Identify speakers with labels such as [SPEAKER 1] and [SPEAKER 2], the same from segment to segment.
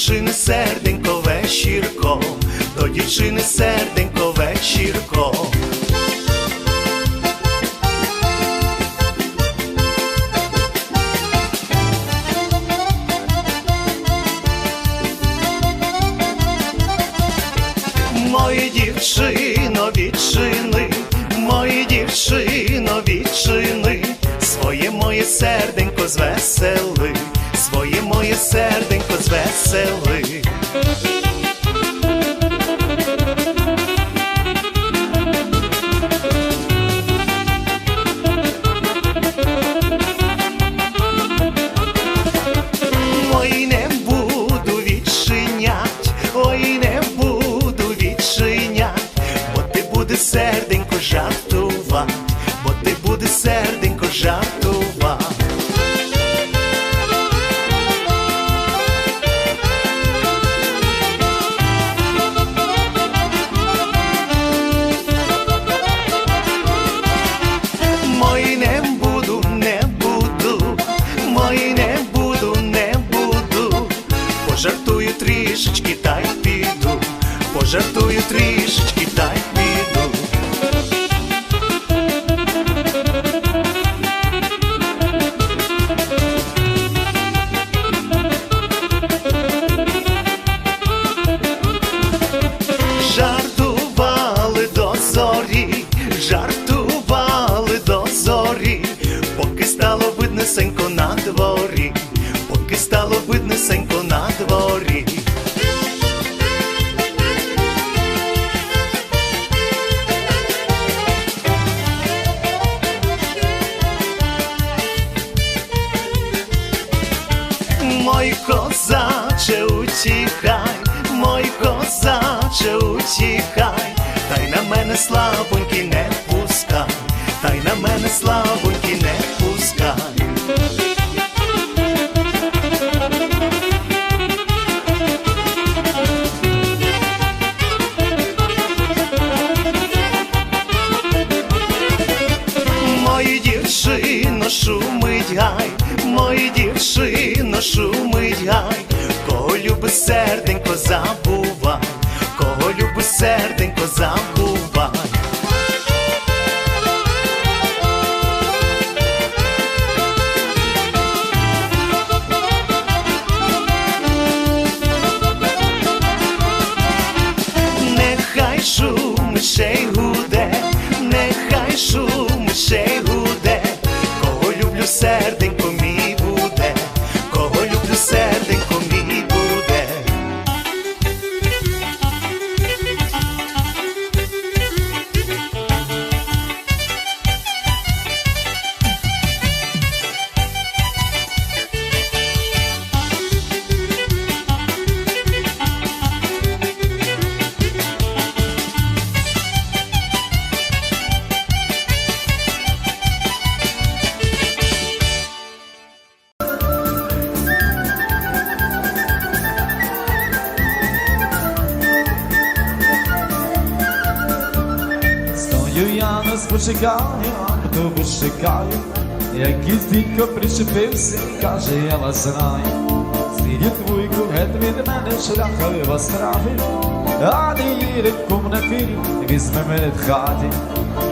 [SPEAKER 1] серденько вечірком, до дівчини серденько вечірком. Мої дівчино відчини, мої дівчино відчини, своє моє серденько звесели, своє моє серденько звесели. Ой, не буду відчинять, не буду відчинять, бо ти буде серденько слабонький не пускай, та й на мене слабонький не пускай. Мої дівчино шумить гай, мої дівчино шумить гай, кого любить серденько забувай, кого любить серденько забувай. goodbye.
[SPEAKER 2] Стою я на спочекаю, автобус чекаю, якийсь дідько причепився каже, я вас знаю. Слідять вуйку, геть від мене шляхали вас трафить, а не їде кум на фірі, візьме мене в хаті.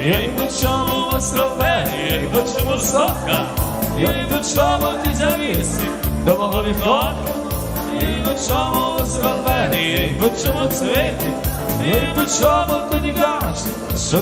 [SPEAKER 2] Я й до чому вас робе, я й до чому сока, я й до чому ти завісі, до мого. Я й до чому вас робе, я й до чому цвіти, я й до чому тоді кажеш, що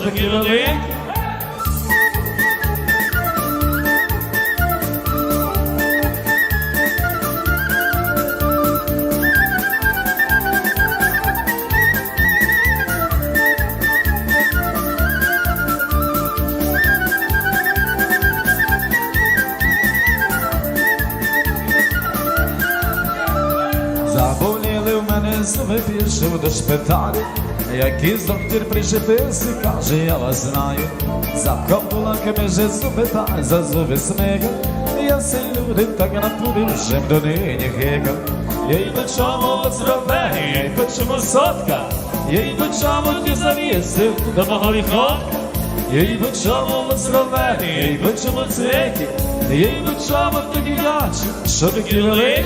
[SPEAKER 2] мене пішов до шпиталю. Якийсь доктор причепився, каже, я вас знаю. За капулаками же зуби та за зуби смикав. Я се люди так напудив, що до нині гикав. Я й до чому робе, я до чому сотка. Я й до чому ти завісив до мого вікна. Я й до чому робе, я до чому цвіті. Я й до чому тоді дячу, що такі великі.